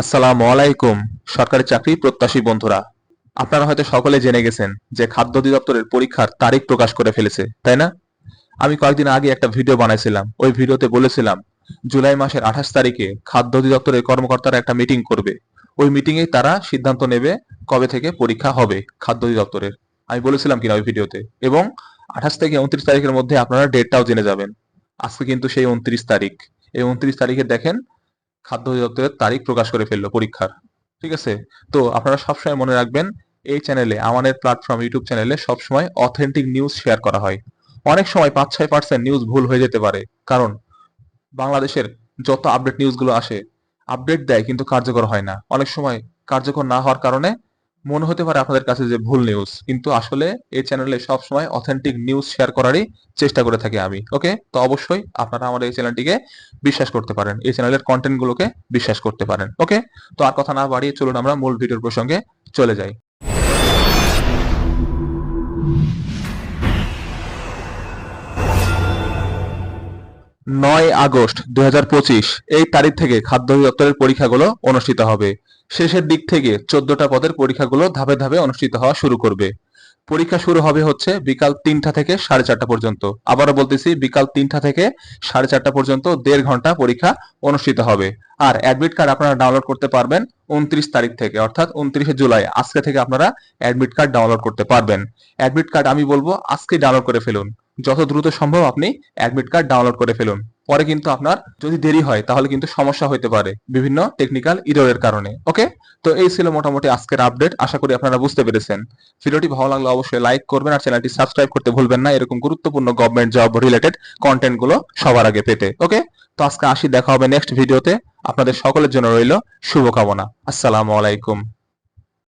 আসসালামু আলাইকুম, সরকারি চাকরি প্রত্যাশী বন্ধুরা। আপনারা হয়তো সকলে জেনে গেছেন যে খাদ্য অধিদপ্তরের পরীক্ষার তারিখ প্রকাশ করে ফেলেছে, তাই না? আমি কয়েকদিন আগে একটা ভিডিও বানাইছিলাম, ওই ভিডিওতে বলেছিলাম, জুলাই মাসের আঠাশ তারিখে খাদ্য অধিদপ্তরের কর্মকর্তারা একটা মিটিং করবে। ওই মিটিং এ তারা সিদ্ধান্ত নেবে কবে থেকে পরীক্ষা হবে খাদ্য অধিদপ্তরের। আমি বলেছিলাম কিনা ওই ভিডিওতে, এবং আঠাশ থেকে উনত্রিশ তারিখের মধ্যে আপনারা ডেটটাও জেনে যাবেন। আজকে কিন্তু সেই উনত্রিশ তারিখ। এই উনত্রিশ তারিখে দেখেন খাদ্য অধিদপ্তরের তারিখ প্রকাশ করে ফেলল পরীক্ষার, ঠিক আছে? তো আপনারা সবসময় মনে রাখবেন, এই চ্যানেলে আমাদের প্ল্যাটফর্ম ইউটিউব চ্যানেলে সবসময় অথেন্টিক নিউজ শেয়ার করা হয়। অনেক সময় পাঁচ ছয় পার্সেন্ট নিউজ ভুল হয়ে যেতে পারে। কারণ, বাংলাদেশের যত আপডেট নিউজগুলো আসে আপডেট দেয় কিন্তু কার্যকর হয় না। অনেক সময় কার্যকর না হওয়ার কারণে মনে হতে পারে আপনাদের কাছে যে ভুল নিউজ কিন্তু আসলে এই চ্যানেলে সবসময় অথেন্টিক নিউজ শেয়ার করারই চেষ্টা করে থাকি আমি ওকে তো অবশ্যই আপনারা আমাদের এই চ্যানেলটিকে বিশ্বাস করতে পারেন, এই চ্যানেলের কন্টেন্ট গুলোকে বিশ্বাস করতে পারেন ওকে তো আর কথা না বাড়িয়ে চলুন আমরা মূল ভিডিওর প্রসঙ্গে চলে যাই। নয় আগস্ট দু হাজার পঁচিশ, এই তারিখ থেকে খাদ্য অধিদপ্তরের পরীক্ষাগুলো অনুষ্ঠিত হবে। শেষের দিক থেকে চোদ্দটা পদের পরীক্ষাগুলো ধাপে ধাপে অনুষ্ঠিত হওয়া শুরু করবে। পরীক্ষা শুরু হবে হচ্ছে বিকাল তিনটা থেকে সাড়ে চারটা পর্যন্ত। আবারও বলতেছি, বিকাল তিনটা থেকে সাড়ে চারটা পর্যন্ত দেড় ঘণ্টা পরীক্ষা অনুষ্ঠিত হবে। আর অ্যাডমিট কার্ড আপনারা ডাউনলোড করতে পারবেন উনত্রিশ তারিখ থেকে, অর্থাৎ উনত্রিশে জুলাই। আজকে থেকে আপনারা অ্যাডমিট কার্ড ডাউনলোড করতে পারবেন। অ্যাডমিট কার্ড আমি বলব আজকে ডাউনলোড করে ফেলুন। যত দ্রুত সম্ভব আপনি অ্যাডমিট কার্ড ডাউনলোড করে ফেলুন। পরে কিন্তু আপনার যদি দেরি হয়, তাহলে কিন্তু সমস্যা হতে পারে বিভিন্ন টেকনিক্যাল ইররের কারণে ওকে তো এই ছিল মোটামুটি আজকের আপডেট আশা করি আপনারা বুঝতে পেরেছেন। ভিডিওটি ভালো লাগলে অবশ্যই লাইক করবেন আর চ্যানেলটি সাবস্ক্রাইব করতে ভুলবেন না। এরকম গুরুত্বপূর্ণ গভর্নমেন্ট জব রিলেটেড কন্টেন্টগুলো সবার আগে পেতে ওকে তো আজকে আসি, দেখা হবে নেক্সট ভিডিওতে আপনাদের সকলের জন্য রইল শুভকামনা। আসসালামু আলাইকুম।